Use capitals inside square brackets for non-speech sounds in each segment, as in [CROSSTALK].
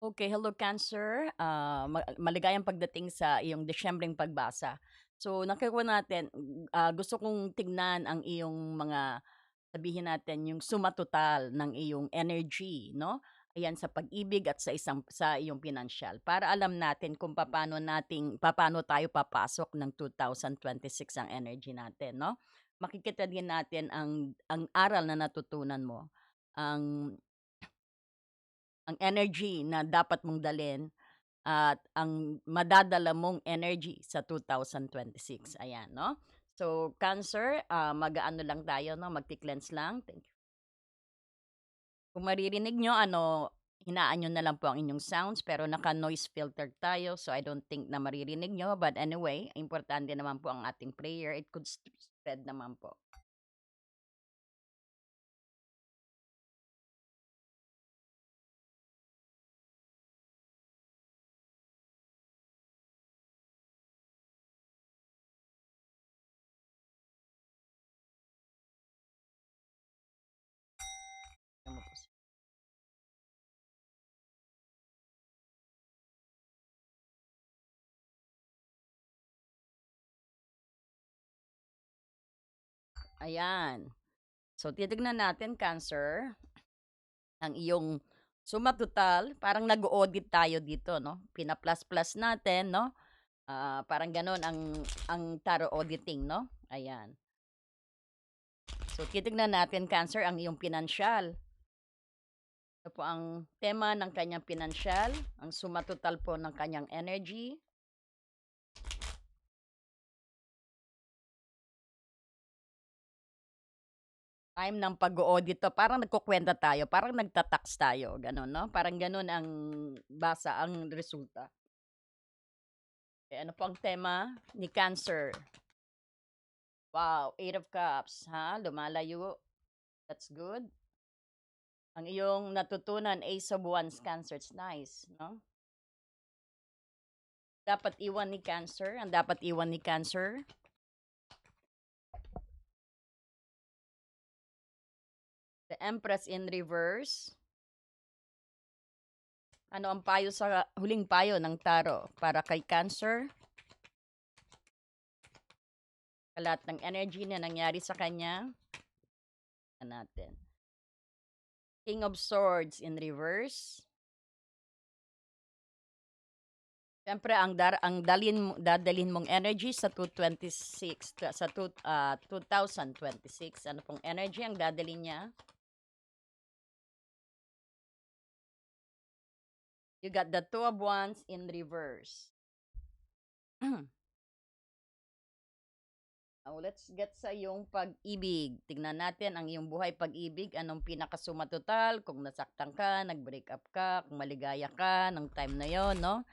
Okay, hello Cancer. Ah, ma maligayang pagdating sa iyong Disyembreng pagbasa. So, nakuha natin, ah, gusto kong tignan ang iyong mga sabihin natin yung suma total ng iyong energy 'no, ayan sa pag-ibig at sa isang sa iyong pinansiyal para alam natin kung papaano nating papaano tayo papasok ng 2026 ang energy natin 'no. Makikita din natin ang ang aral na natutunan mo, ang ang energy na dapat mong dalhin at ang madadala mong energy sa 2026, ayan 'no. So, Cancer, ah, mag-aano lang tayo 'no, magke-cleanse lang. Thank you. Kung maririnig niyo ano, hinaan niyo na lang po ang inyong sounds pero naka-noise filter tayo so I don't think na maririnig niyo. But anyway, importante naman po ang ating prayer. It could sp spread naman po. Ayan. So, titignan natin Cancer, ang iyong suma total. Parang nag-o-audit tayo dito 'no, pina-plus-plus natin 'no, ah, parang gano'n ang ang tarot auditing 'no, ayan. So, titignan natin Cancer ang iyong pinansiyal. Ito po ang tema ng kanyang pinansiyal, ang suma total po ng kanyang energy. Time ng pag-o-audit 'to, parang nagkukuwenta tayo, parang nagta-tax tayo, gano'n 'no, parang gano'n ang basa ang resulta. Eh, ano po ang tema ni Cancer? Wow, Eight of Cups, ha, lumalayo. That's good. Ang iyong natutunan, Ace of Wands, Cancer, it's nice 'no. Dapat iwan ni Cancer, ang dapat iwan ni Cancer Empress in reverse. Ano ang payo sa huling payo ng tarot para kay Cancer? Sa lahat ng energy na nangyari sa kanya. Natin. King of Swords in reverse. Siyempre ang dar ang dalhin mo dadalhin mong energy sa 226 sa two ah, 2026, ano pong energy ang dadalhin niya? You got the Two of Wands in reverse. [CLEARS THROAT] Oh, let's get sa iyong pag-ibig. Tignan natin ang iyong buhay pag-ibig, anong pinakasuma total, kung nasaktan ka, nag-break up ka, kung maligaya ka ng time na 'yon 'no.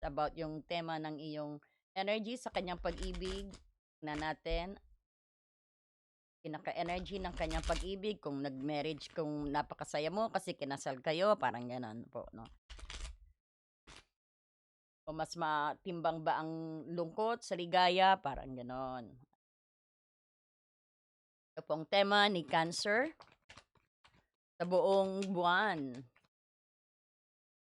About yung tema ng iyong energy sa kanyang pag-ibig. Tignan natin. Pinaka-energy ng kanyang pag-ibig, kung nag-marriage, kung napakasaya mo kasi kinasal kayo, parang gano'n po 'no. O mas matimbang ba ang lungkot sa ligaya, parang gano'n. Ito pong tema ni Cancer. Sa buong buwan.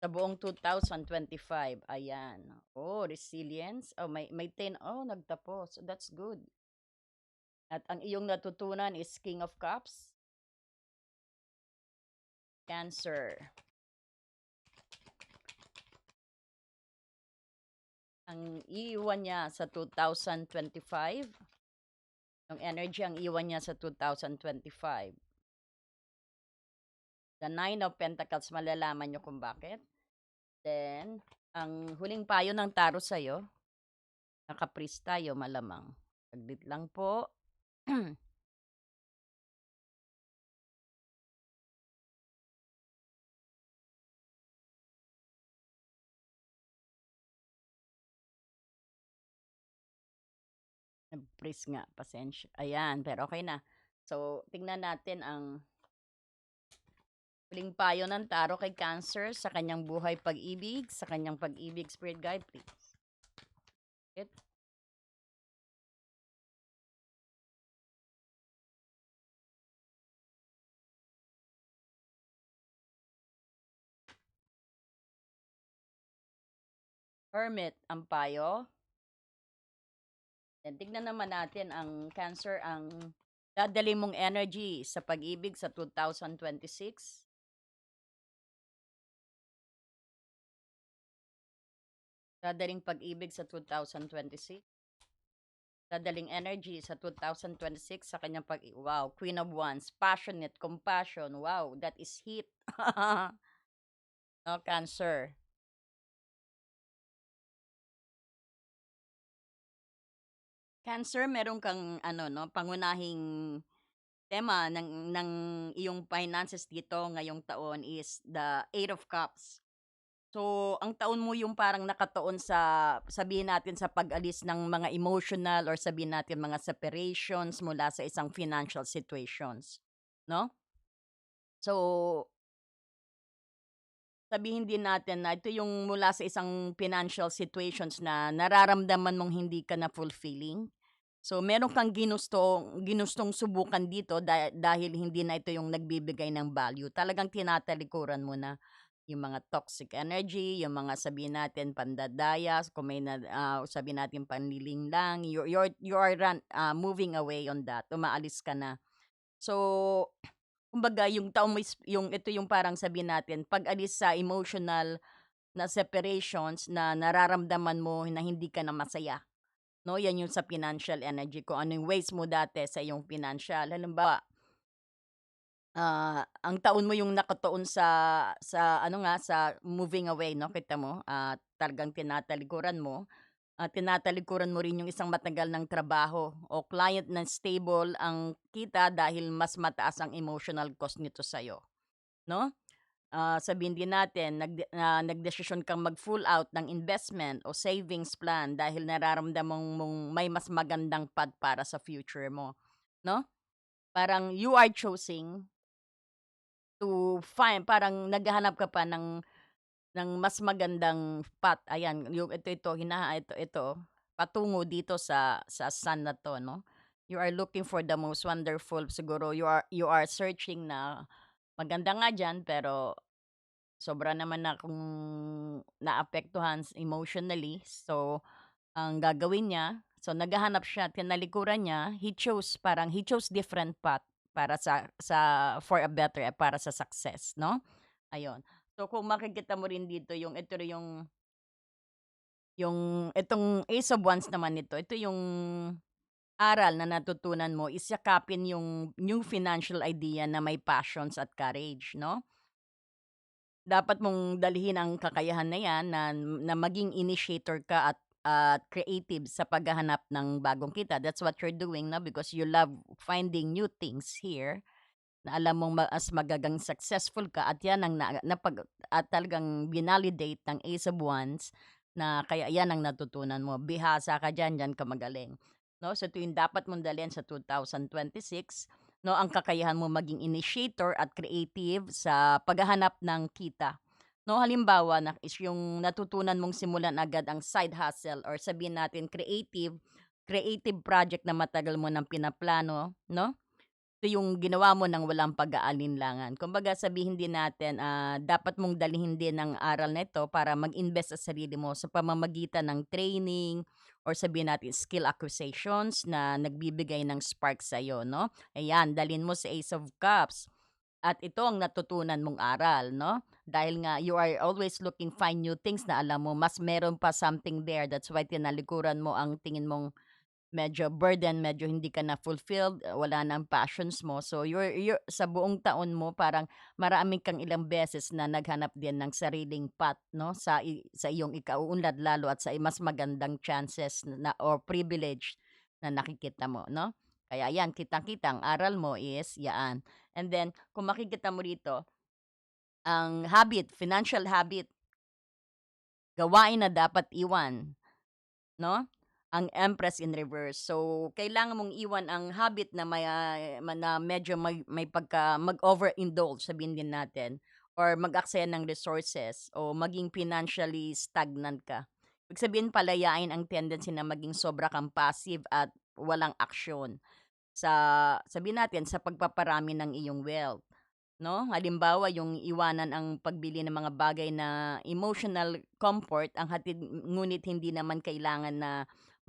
Sa buong 2025, ayan. Oh, resilience. Oh, may may 10 oh, nagtapos. That's good. At ang iyong natutunan is King of Cups. Cancer. Ang iiwan niya sa 2025. Yung energy ang iwan niya sa 2025. The Nine of Pentacles, malalaman niyo kung bakit. Then, ang huling payo ng tarot sa'yo, naka-freeze tayo malamang. Saglit lang po. [CLEARS THROAT] Nag-freeze nga, pasensya. Ayan, pero okey na. So, tingnan natin ang huling payo ng tarot kay Cancer sa kanyang buhay pag-ibig, sa kanyang pag-ibig. Spirit guide, please. It Hermit ang payo. Then tignan naman natin ang Cancer, ang dadalhin mong energy sa pag-ibig sa 2026. Dadaling pag-ibig sa 2026. Dadaling energy sa 2026 sa kanyang pag wow, Queen of Wands, passionate, compassion, wow, that is heat. [LAUGHS] No, Cancer. Cancer, meron kang ano 'no, pangunahing tema ng ng iyong finances dito ngayong taon is the Eight of Cups. So, ang taon mo yung parang nakatuon sa sabihin natin sa pag-alis ng mga emotional or sabihin natin mga separations mula sa isang financial situations, 'no? So sabihin din natin na ito yung mula sa isang financial situations na nararamdaman mong hindi ka na fulfilling. So, meron kang ginustong ginustong subukan dito da dahil hindi na ito yung nagbibigay ng value. Talagang tinatalikuran mo na yung mga toxic energy, yung mga sabihin natin pandadaya, kung may na, ah, sabihin natin panlilinlang, you're you're you are run, ah, moving away on that. Umaalis ka na. So, kumbaga yung taong may yung ito yung parang sabihin natin pag-alis sa emotional na separations na nararamdaman mo na hindi ka na masaya. No, yan yung sa financial energy ko. Ano yung ways mo dati sa iyong financial. Halimbawa, ah, ang taon mo yung nakatuon sa sa ano nga sa moving away, no? Kita mo, ah, talagang tinatalikuran mo. Ah, tinatalikuran mo rin yung isang matagal ng trabaho o client na stable ang kita dahil mas mataas ang emotional cost nito sa'yo, no? Ah, sabihin din natin nag na nagdesisyon kang mag-full out ng investment o savings plan dahil nararamdaman mong may mas magandang path para sa future mo, 'no? Parang you are choosing to find parang naghahanap ka pa ng ng mas magandang path, ayan yung ito ito hina ito ito patungo dito sa sa sun na 'to 'no. You are looking for the most wonderful siguro you are you are searching na maganda nga diyan pero sobra naman na akong naapektuhan emotionally. So, ang gagawin niya, so naghahanap siya, tinalikuran niya, he chose parang he chose different path para sa sa for a better para sa success, no? Ayun. So kung makikita mo rin dito yung ito rin yung yung itong Ace of Wands naman nito, ito yung aral na natutunan mo is yakapin yung new financial idea na may passions at courage, no? Dapat mong dalhin ang kakayahan na 'yan na na maging initiator ka at at creative sa paghahanap ng bagong kita. That's what you're doing now because you love finding new things here na alam mong mas magagang successful ka at 'yan ang na napag at talagang binalidate ng Ace of Wands na kaya 'yan ang natutunan mo. Bihasa ka diyan, diyan ka magaling, 'no? So ito yung dapat mong dalhin sa 2026, 'no, ang kakayahan mo maging initiator at creative sa paghahanap ng kita. 'No, halimbawa na is yung natutunan mong simulan agad ang side hustle or sabihin natin creative creative project na matagal mo ng pinaplano, 'no? Ito yung ginawa mo ng walang pag-aalinlangan. Kumbaga sabihin din natin, ah, dapat mong dalhin din ang aral na ito para mag-invest sa sarili mo sa pamamagitan ng training or sabihin natin skill acquisitions na nagbibigay ng spark sa'yo, 'no? Ayan, dalhin mo sa Ace of Cups. At ito ang natutunan mong aral, 'no? Dahil nga you are always looking find new things na alam mo mas meron pa something there. That's why tinalikuran mo ang tingin mong medyo burden, medyo hindi ka na fulfilled, uh, wala na ang passions mo. So you're you're sa buong taon mo parang marami kang ilang beses na naghanap din ng sariling path 'no, sa sa iyong ikauunlad lalo at sa mas magandang chances na or privilege na nakikita mo 'no. Kaya 'yan, kitang-kita ang aral mo is yaan. And then kung makikita mo rito, ang habit, financial habit, gawain na dapat iwan 'no? Ang Empress in reverse. So, kailangan mong iwan ang habit na may, ah, na medyo may may pagka mag-overindulge sabihin din natin or mag-aksaya ng resources o maging financially stagnant ka. Ibig sabihin palayain ang tendency na maging sobra kang passive at walang aksyon sa sabihin natin sa pagpaparami ng iyong wealth. 'no? Halimbawa, yung iwanan ang pagbili ng mga bagay na emotional comfort ang hatid ngunit hindi naman kailangan na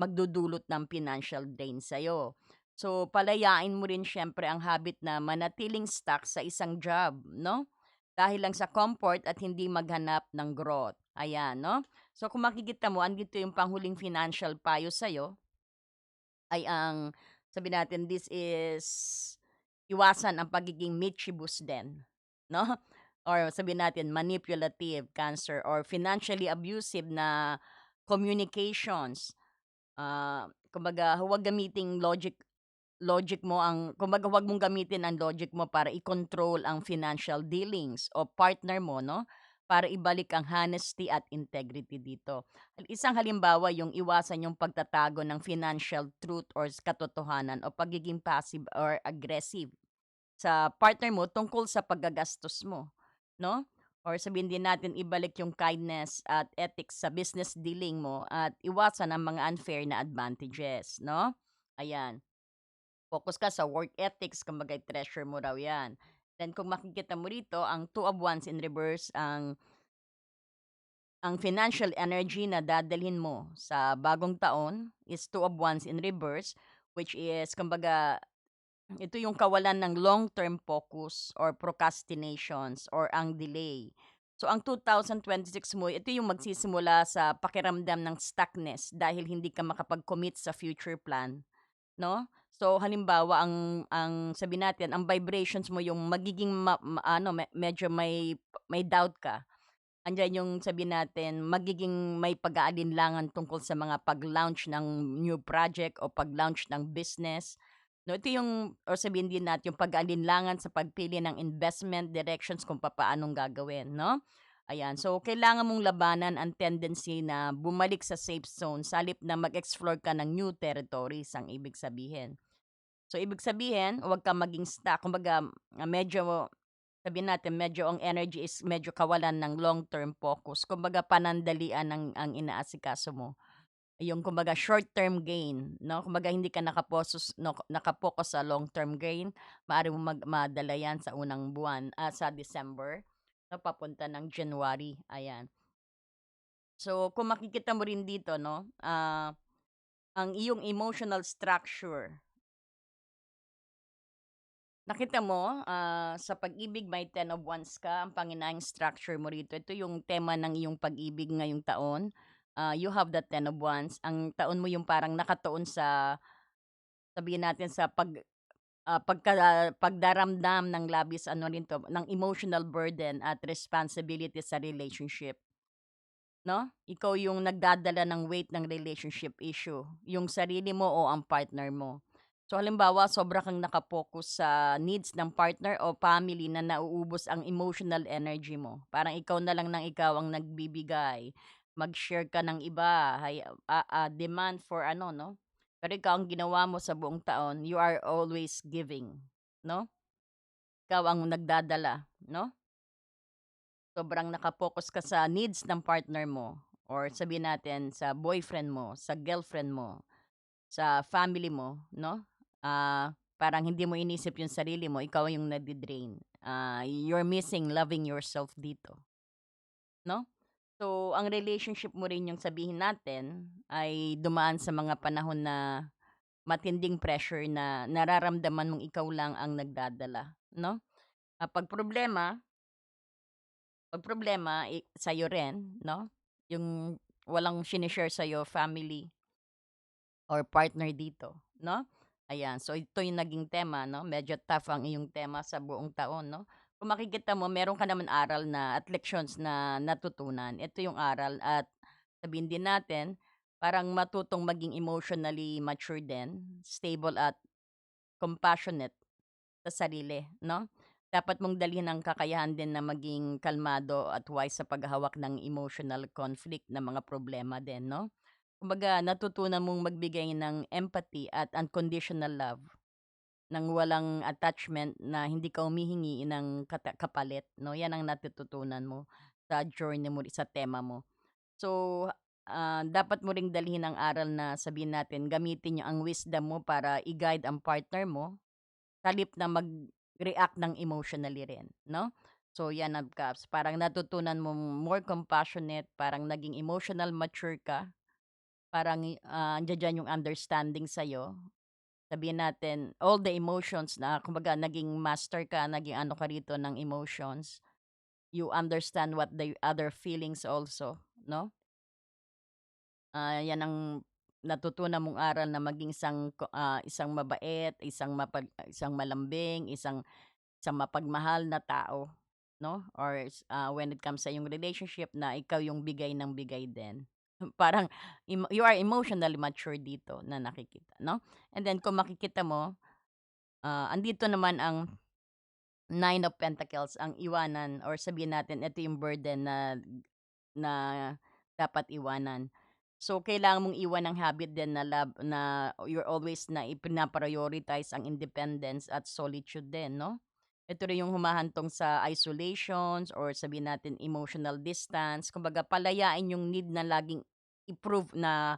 magdudulot ng financial drain sa'yo. So, palayain mo rin siyempre ang habit na manatiling stuck sa isang job, 'no? Dahil lang sa comfort at hindi maghanap ng growth, ayan, 'no? So, kung makikita mo andito yung panghuling financial payo sa'yo ay ang sabihin natin this is iwasan ang pagiging mischievous din, 'no? [LAUGHS] Or sabihin natin manipulative, cancer or financially abusive na communications. Ah, kumbaga huwag gamiting logic logic mo ang kumbaga huwag mong gamitin ang logic mo para i-control ang financial dealings o partner mo 'no, para ibalik ang honesty at integrity dito. Isang halimbawa yung iwasan yung pagtatago ng financial truth or katotohanan o pagiging passive or aggressive sa partner mo tungkol sa paggagastos mo, 'no? Or sabihin din natin ibalik yung kindness at ethics sa business dealing mo at iwasan ang mga unfair na advantages, 'no? Ayan. Focus ka sa work ethics kumbaga i-treasure mo raw 'yan. Then kung makikita mo rito ang two of wands in reverse ang ang financial energy na dadalhin mo sa bagong taon is two of wands in reverse, which is kumbaga ito yung kawalan ng long-term focus or procrastinations or ang delay. So ang 2026 mo, ito yung magsisimula sa pakiramdam ng stuckness dahil hindi ka makapag-commit sa future plan, 'no? So halimbawa ang ang sabihin natin ang vibrations mo yung magiging ma ma ano me medyo may may doubt ka. Andiyan yung sabihin natin magiging may pag-aalinlangan tungkol sa mga pag-launch ng new project o pag-launch ng business, 'no? Ito yung or sabihin din natin yung pag-aalinlangan sa pagpili ng investment directions kung papaanong gagawin, 'no? Ayan, so kailangan mong labanan ang tendency na bumalik sa safe zone sa halip na mag-explore ka ng new territories ang ibig sabihin. So ibig sabihin, huwag kang maging stuck kumbaga, ah, medyo sabihin natin medyo ang energy is medyo kawalan ng long-term focus. Kumbaga panandalian ang ang inaasikaso mo. Yung kumbaga short-term gain, 'no? Kumbaga hindi ka nakaposos no naka-focus sa long-term gain, maaari mong mag 'yan sa unang buwan, ah, sa December, 'no, papunta ng January, ayan. So kung makikita mo rin dito 'no, ah, ang iyong emotional structure Nakita mo, ah, sa pag-ibig may Ten of Wands ka, ang pangunahing structure mo rito, ito yung tema ng iyong pag-ibig ngayong taon. Ah, you have the Ten of Wands, ang taon mo yung parang nakatuon sa sabihin natin sa pag ah, pagka pagdaramdam ng labis ano rin 'to, ng emotional burden at responsibility sa relationship, 'no? Ikaw yung nagdadala ng weight ng relationship issue, yung sarili mo o ang partner mo. So halimbawa sobra kang naka-focus sa needs ng partner o family na nauubos ang emotional energy mo. Parang ikaw na lang ng ikaw ang nagbibigay, mag-share ka ng iba, hay ah, ah, demand for ano 'no, pero ikaw ang ginawa mo sa buong taon, you are always giving, 'no? Ikaw ang nagdadala, 'no? Sobrang naka-focus ka sa needs ng partner mo or sabihin natin sa boyfriend mo, sa girlfriend mo, sa family mo, 'no? Ah, parang hindi mo inisip yung sarili mo, ikaw yung nade-drain. Ah, you're missing loving yourself dito, 'no? So, ang relationship mo rin yung sabihin natin ay dumaan sa mga panahon na matinding pressure na nararamdaman mong ikaw lang ang nagdadala, 'no? Ah, 'pag problema 'pag problema, i sa'yo rin, 'no? Yung walang shine-share sa'yo family or partner dito, 'no? Ayan, so ito yung naging tema, 'no? Medyo tough ang iyong tema sa buong taon, 'no? Kung makikita mo meron ka naman aral na at leksiyons na natutunan. Ito yung aral at sabihin din natin, parang matutong maging emotionally mature din, stable at compassionate sa sarili, 'no? Dapat mong dalhin ang kakayahan din na maging kalmado at wise sa paghahawak ng emotional conflict na mga problema din, 'no? Kumbaga natutunan mong magbigay ng empathy at unconditional love ng walang attachment na hindi ka humihingi ng kata kapalit, 'no? 'Yan ang natututunan mo sa journey mo, sa tema mo. So, ah, dapat mo ring dalhin ang aral na sabihin natin gamitin niyo ang wisdom mo para i-guide ang partner mo, sa halip na mag react ng emotionally rin, 'no? So, yan nagka parang natutunan mong more compassionate, parang naging emotional mature ka. Parang, ah, andiya-diyan yung understanding sa'yo. Sabihin natin all the emotions na kumbaga naging master ka, naging ano ka rito ng emotions. You understand what the other feelings also, 'no? Ah, yan ang natutunan mong aral na maging isang ah, isang mabait, isang mapag isang malambing, isang isang mapagmahal na tao, 'no? Or ah, when it comes sa iyong relationship na ikaw yung bigay ng bigay din. [LAUGHS] Parang you are emotionally mature dito na nakikita, 'no? And then kung makikita mo, ah, andito naman ang Nine of Pentacles, ang iwanan or sabihin natin ito yung burden na na dapat iwanan. So, kailangan mong iwan ang habit din na love na you're always na ipina-prioritize ang independence at solitude din, 'no? Ito rin yung humahantong sa isolations or sabihin natin emotional distance. Kumbaga palayain yung need na laging i-prove na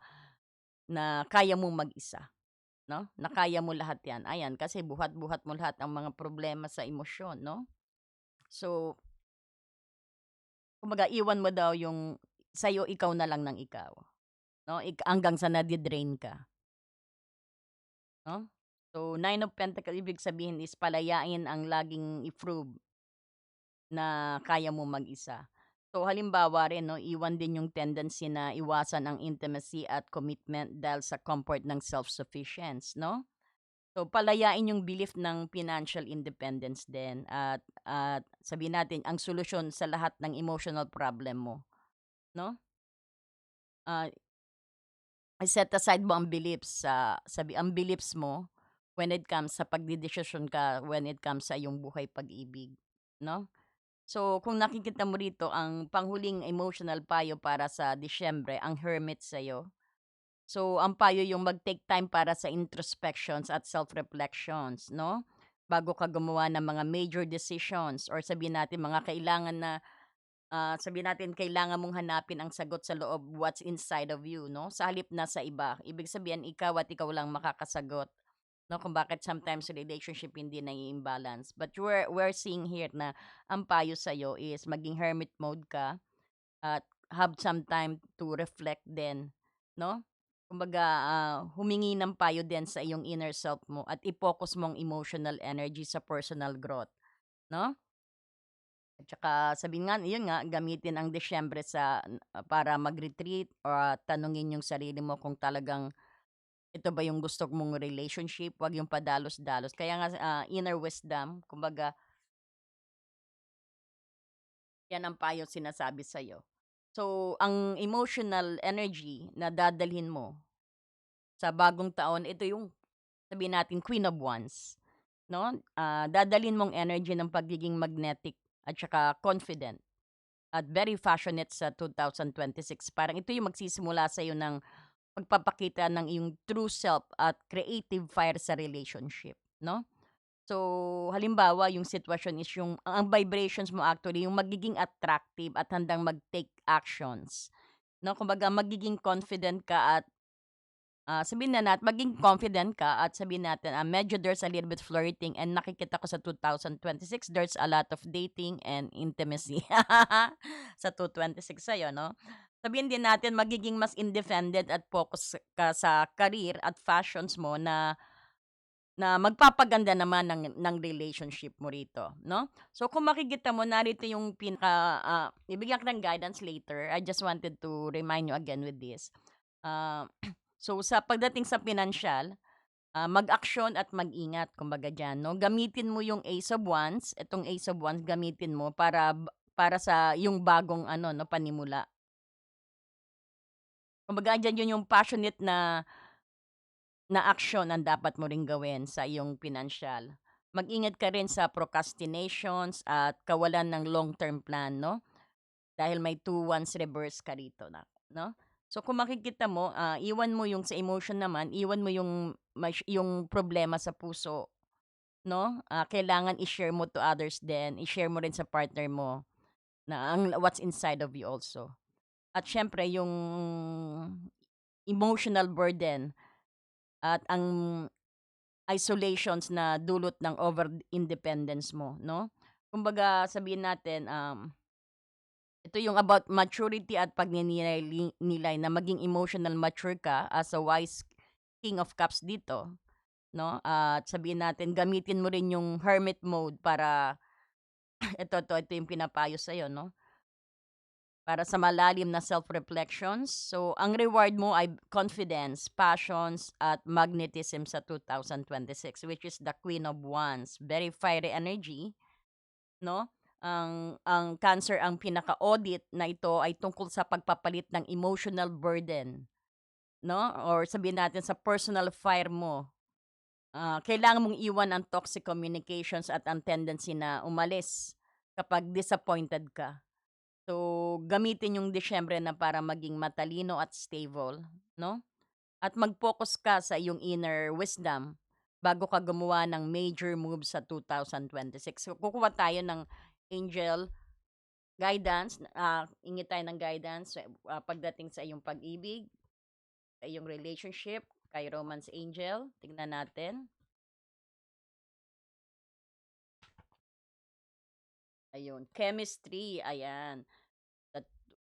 na kaya mong mag-isa, 'no? Na kaya mo lahat 'yan. Ayan, kasi buhat-buhat mo lahat ang mga problema sa emosyon, 'no? So kumbaga iwan mo daw yung sa'yo ikaw na lang ng ikaw, 'no? Ik hanggang sa nade-drain ka. 'No? So, Nine of Pentacle ibig sabihin is palayain ang laging i-prove na kaya mo mag-isa. So, halimbawa rin 'no, iwan din yung tendency na iwasan ang intimacy at commitment dahil sa comfort ng self-sufficience, 'no? So, palayain yung belief ng financial independence din at at sabihin natin ang solusyon sa lahat ng emotional problem mo, 'no? Ah I-set aside mo ang beliefs sa sabi ang beliefs mo when it comes sa pagdedesisyon ka when it comes sa iyong buhay pag-ibig, 'no? So, kung nakikita mo rito ang panghuling emotional payo para sa Disyembre, ang Hermit sa'yo. So, ang payo yung mag-take time para sa introspections at self-reflections, 'no? Bago ka gumawa ng mga major decisions or sabihin natin mga kailangan na Ah, sabihin natin kailangan mong hanapin ang sagot sa loob, what's inside of you 'no, sa halip na sa iba. Ibig sabihin ikaw at ikaw lang makakasagot 'no, kung bakit sometimes relationship hindi nai-imbalance. But we're we're seeing here na ang payo sa'yo is maging hermit mode ka at have some time to reflect din 'no. Kumbaga, ah, humingi ng payo din sa iyong inner self mo at i-focus mo ang emotional energy sa personal growth 'no. At saka sabihin nga yun nga gamitin ang Disyembre sa ah, para mag-retreat or tanungin yung sarili mo kung talagang ito ba yung gusto mong relationship, 'wag yung padalos-dalos. Kaya nga, ah, inner wisdom kumbaga yan ang payo sinasabi sa'yo. So, ang emotional energy na dadalhin mo sa bagong taon, ito yung sabihin natin Queen of Wands, 'no? Ah, dadalhin mong energy ng pagiging magnetic at saka confident at very passionate sa 2026. Parang ito yung magsisimula sa'yo ng pagpapakita ng iyong true self at creative fire sa relationship, 'no? So, halimbawa yung sitwasyon is yung ang vibrations mo actually yung magiging attractive at handang mag-take actions, 'no? Kumbaga magiging confident ka at Ah, sabihin na nat maging confident ka at sabihin natin, ah, medyo there's a little bit flirting and nakikita ko sa 2026 there's a lot of dating and intimacy [LAUGHS] sa 226 sa'yo 'no. Sabihin din natin magiging mas independent at focus ka sa career at fashions mo na na magpapaganda naman ng ng relationship mo rito 'no. So kung makikita mo narito yung pinaka, ah, bibigyan kita ng guidance later, I just wanted to remind you again with this. Ah [CLEARS THROAT] So, sa pagdating sa pinansiyal, ah, mag-aksyon at mag-ingat kumbaga diyan 'no. Gamitin mo yung Ace of Wands, itong Ace of Wands gamitin mo para para sa yung bagong ano 'no, panimula. Kumbaga andiyan yun yung passionate na na aksyon ang dapat mo ring gawin sa iyong pinansiyal. Mag-ingat ka rin sa procrastinations at kawalan ng long-term plan 'no, dahil may two wands reverse ka rito na 'no. So kung makikita mo, ah, iwan mo yung sa emotion naman, iwan mo yung yung problema sa puso 'no. Ah, kailangan i-share mo to others din, i-share mo rin sa partner mo na ang what's inside of you also. At siyempre yung emotional burden at ang isolations na dulot ng over independence mo, 'no? Kumbaga sabihin natin, um ito yung about maturity at pagninilay nilay na maging emotional mature ka as a wise king of cups dito, 'no? At sabihin natin gamitin mo rin yung hermit mode para [CLEARS THROAT] ito 'to, ito yung pinapayo sa'yo, 'no? Para sa malalim na self-reflections. So, ang reward mo ay confidence, passions, at magnetism sa 2026 which is the Queen of Wands. Very fiery energy, 'no? Ang ang Cancer ang pinaka-audit na ito ay tungkol sa pagpapalit ng emotional burden, 'no? Or sabihin natin sa personal fire mo. Ah, kailangan mong iwan ang toxic communications at ang tendency na umalis kapag disappointed ka. So, gamitin yung Disyembre na para maging matalino at stable, 'no? At mag-focus ka sa iyong inner wisdom bago ka gumawa ng major moves sa 2026. So, kukuha tayo ng angel guidance, ah, hingi tayo ng guidance, ah, pagdating sa iyong pag-ibig, sa iyong relationship, kay romance angel. Tignan natin. Ayun, chemistry, ayan.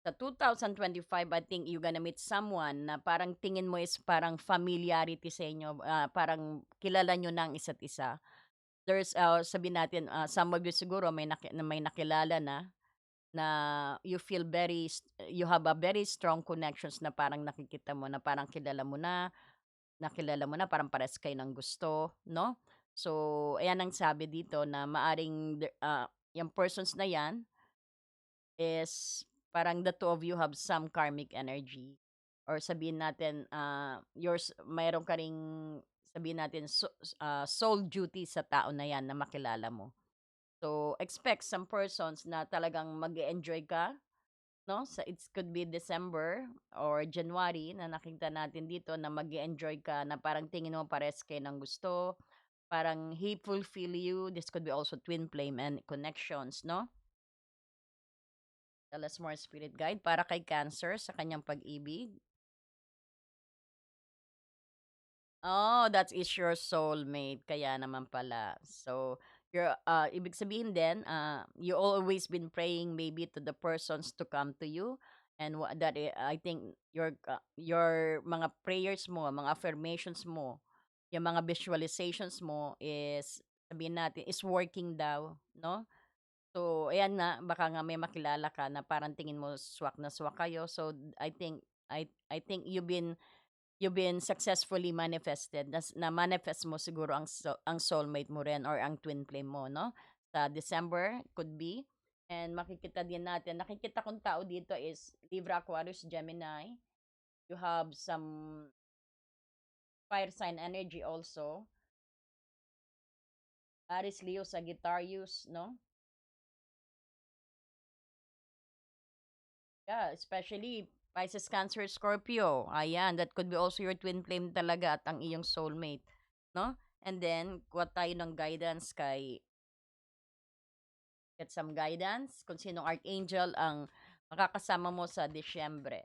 Sa sa 2025, I think you gonna meet someone na parang tingin mo is parang familiarity sa inyo, ah, parang kilala niyo na ang isa't isa. There's, ah, sabihin natin, ah, some of you siguro may na may nakilala na, na you feel very you have a very strong connections na parang nakikita mo na parang kilala mo na, nakilala mo na, parang parehas kayo ng gusto, 'no? So, ayan ang sabi dito na maaring the ah, yang persons na 'yan is parang the two of you have some karmic energy or sabihin natin, ah, yours mayro'n ka ring sabihin natin so ah, soul duty sa tao na 'yan na makilala mo. So, expect some persons na talagang mag-e-enjoy ka, 'no? Sa it could be December or January na nakita natin dito na mag-e-enjoy ka na parang tingin mo parehas kayo ng gusto, parang he fulfill you. This could be also twin flame and connections, 'no? Tell us more spirit guide para kay Cancer sa kanyang pag-ibig. Oh, that is your soulmate, kaya naman pala. So, you're, ah, ibig sabihin din, ah, you always been praying maybe to the persons to come to you and that i think your ka your mga prayers mo, mga affirmations mo, yung mga visualizations mo is sabihin natin is working daw, 'no? So, ayan nga, baka nga may makilala ka na parang tingin mo swak na swak kayo. So, I think I I think you've been you've been successfully manifested nas na-manifest mo siguro ang ang soulmate mo rin or ang twin flame mo, 'no? Sa December, could be. And makikita din natin nakikita kong tao dito is Libra, Aquarius, Gemini. You have some fire sign energy also. Aries, Leo, Sagittarius, 'no? Yeah, especially Pisces, Cancer, Scorpio. Ayan, that could be also your twin flame talaga at ang iyong soulmate, 'no? And then kuha tayo ng guidance kay get some guidance kung sinong archangel ang makakasama mo sa Disyembre.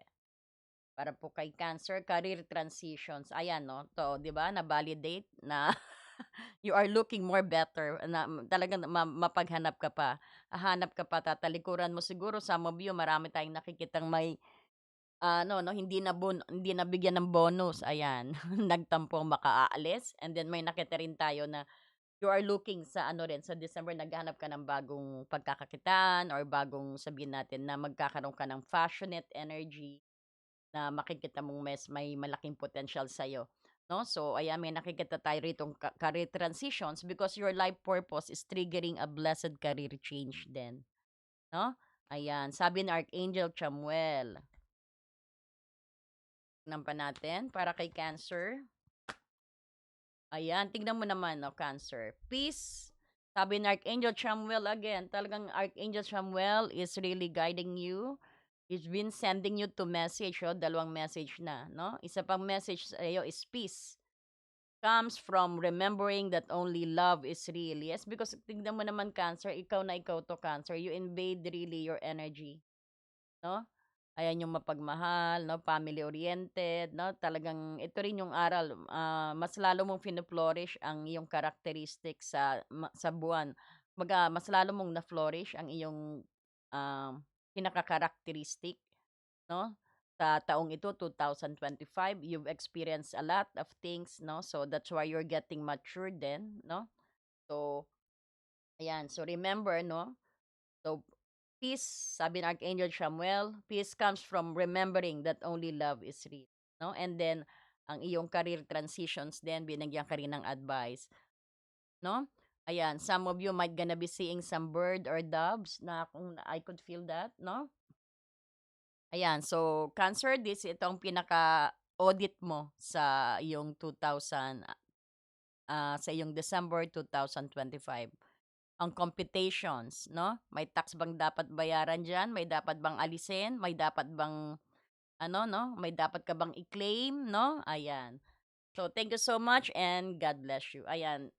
Para po kay Cancer, career transitions. Ayan 'no, 'to 'di ba na-validate na [LAUGHS] you are looking more better na talagang ma mapaghanap ka pa. Hahanap ka pa, tatalikuran mo siguro of you marami tayong nakikitang may ano 'no, hindi na bon hindi nabigyan ng bonus, ayan. [LAUGHS] Nagtampo baka aalis and then may nakita rin tayo na you are looking sa ano rin, sa December naghahanap ka ng bagong pagkakakitaan or bagong sabihin natin na magkakaroon ka ng passionate energy na makikita mong mes may malaking potensyal sa'yo, 'no? So, ayan may nakikita tayo ritong ka career transitions because your life purpose is triggering a blessed career change din, 'no? Ayan, sabi ni Archangel Chamuel. Tignan pa natin para kay Cancer. Ayan, tignan mo naman 'no, Cancer. Peace, sabi ni Archangel Chamuel again, talagang Archangel Chamuel is really guiding you. He's been sending you to message, oh, dalawang message na, 'no? Isa pang message sa'yo is peace. Comes from remembering that only love is real. Yes, because tignan mo naman Cancer, ikaw na ikaw 'to Cancer, you invade really your energy, 'no? Ayan yung mapagmahal, 'no, family oriented, 'no, talagang ito rin yung aral, ah, mas lalo mong fino-flourish ang iyong characteristic sa sa buwan. Kumbaga mas lalo mong na-flourish ang iyong, um, pinaka-characteristic, 'no, sa taong ito 2025. You've experienced a lot of things, 'no, so that's why you're getting mature din, 'no. So, ayan, so remember, 'no, so peace, sabi ng Archangel Samuel, peace comes from remembering that only love is real, 'no, and then ang iyong career transitions din binigyan ka rin ng advice, 'no. Ayan, some of you might gonna be seeing some bird or doves na kung I could feel that, 'no. Ayan, so Cancer, this ito ang pinaka-audit mo sa iyong 2000, ah, sa iyong December 2025. Ang computations, 'no, may tax bang dapat bayaran diyan, may dapat bang alisin, may dapat bang ano, 'no, may dapat ka bang i-claim, 'no, ayan. So, thank you so much and God bless you. Ayan,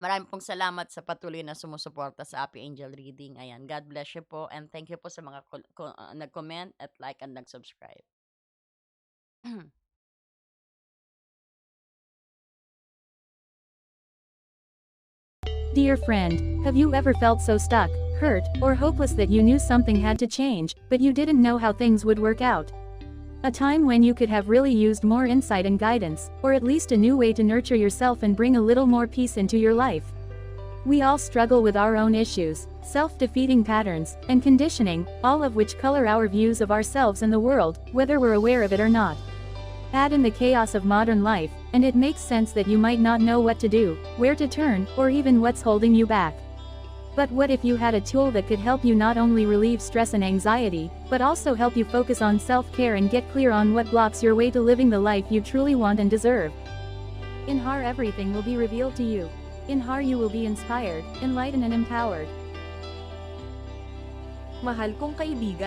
marami pong salamat sa patuloy na sumusuporta sa Happy Angel Reading. Ayan, God bless you po and thank you po sa mga ah, nag-comment at like and nag-subscribe. [CLEARS THROAT] Dear friend, have you ever felt so stuck, hurt, or hopeless that you knew something had to change, but you didn't know how things would work out? A time when you could have really used more insight and guidance, or at least a new way to nurture yourself and bring a little more peace into your life. We all struggle with our own issues, self defeating patterns, and conditioning, all of which color our views of ourselves and the world, whether we're aware of it or not. Add in the chaos of modern life, and it makes sense that you might not know what to do, where to turn, or even what's holding you back. But what if you had a tool that could help you not only relieve stress and anxiety, but also help you focus on self care and get clear on what blocks your way to living the life you truly want and deserve? In HAR, everything will be revealed to you. In HAR, you will be inspired, enlightened, and empowered. Mahal kong kaibigan,